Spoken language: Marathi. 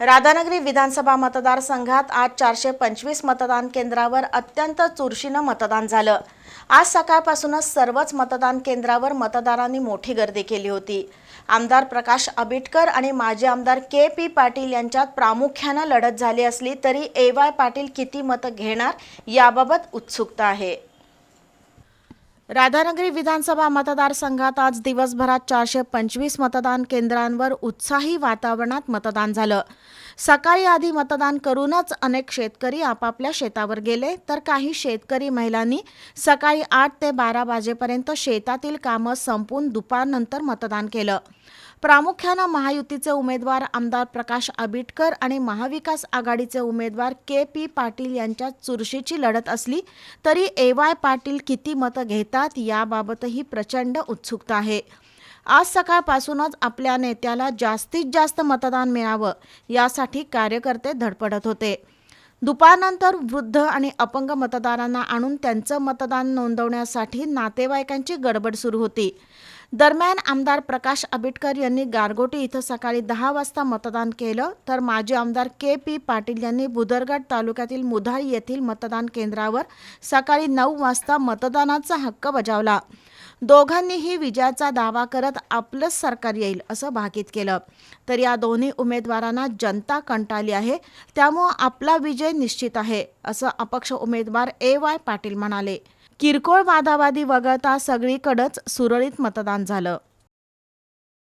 राधानगरी विधानसभा मतदारसंघात आज चारशे पंचवीस मतदान केंद्रावर अत्यंत चुरशीनं मतदान झालं. आज सकाळपासूनच सर्वच मतदान केंद्रावर मतदारांनी मोठी गर्दी केली होती. आमदार प्रकाश आबिटकर आणि माजी आमदार के पी पाटील यांच्यात प्रामुख्यानं लढत झाली असली तरी ए वाय पाटील किती मतं घेणार याबाबत उत्सुकता आहे. राधानगरी विधानसभा मतदारसंघात आज दिवसभरात चारशे पंचवीस मतदान केंद्रांवर उत्साही वातावरणात मतदान झालं. सकाळी आधी मतदान करूनच अनेक शेतकरी आपापल्या शेतावर गेले तर काही शेतकरी महिलांनी सकाळी आठ ते बारा वाजेपर्यंत शेतातील कामं संपून दुपारनंतर मतदान केलं. प्रामुख्यानं महायुतीचे उमेदवार आमदार प्रकाश आबिटकर आणि महाविकास आघाडीचे उमेदवार के पी पाटील यांच्या चुरशीची लढत असली तरी ए वाय पाटील किती मतं घेतात याबाबतही प्रचंड उत्सुकता आहे. आज सकाळपासूनच आपल्या नेत्याला जास्तीत जास्त मतदान मिळावं यासाठी कार्यकर्ते धडपडत होते. दुपारनंतर वृद्ध आणि अपंग मतदारांना आणून त्यांचं मतदान नोंदवण्यासाठी नातेवाईकांची गडबड सुरू होती. दरम्यान आमदार प्रकाश आबिटकर यांनी गारगोटी इथं सकाळी दहा वाजता मतदान केलं. तर माजी आमदार के पी पाटील यांनी बुदरगड तालुक्यातील मुधाळी येथील मतदान केंद्रावर सकाळी नऊ वाजता मतदानाचा हक्क बजावला. दोघांनीही विजयाचा दावा करत आपलंच सरकार येईल असं भाकीत केलं. तर या दोन्ही उमेदवारांना जनता कंटाळली आहे. त्यामुळं आपला विजय निश्चित आहे असं अपक्ष उमेदवार ए वाय पाटील म्हणाले. किरकोळ वादावादी वगळता सगळीकडंच सुरळीत मतदान झालं.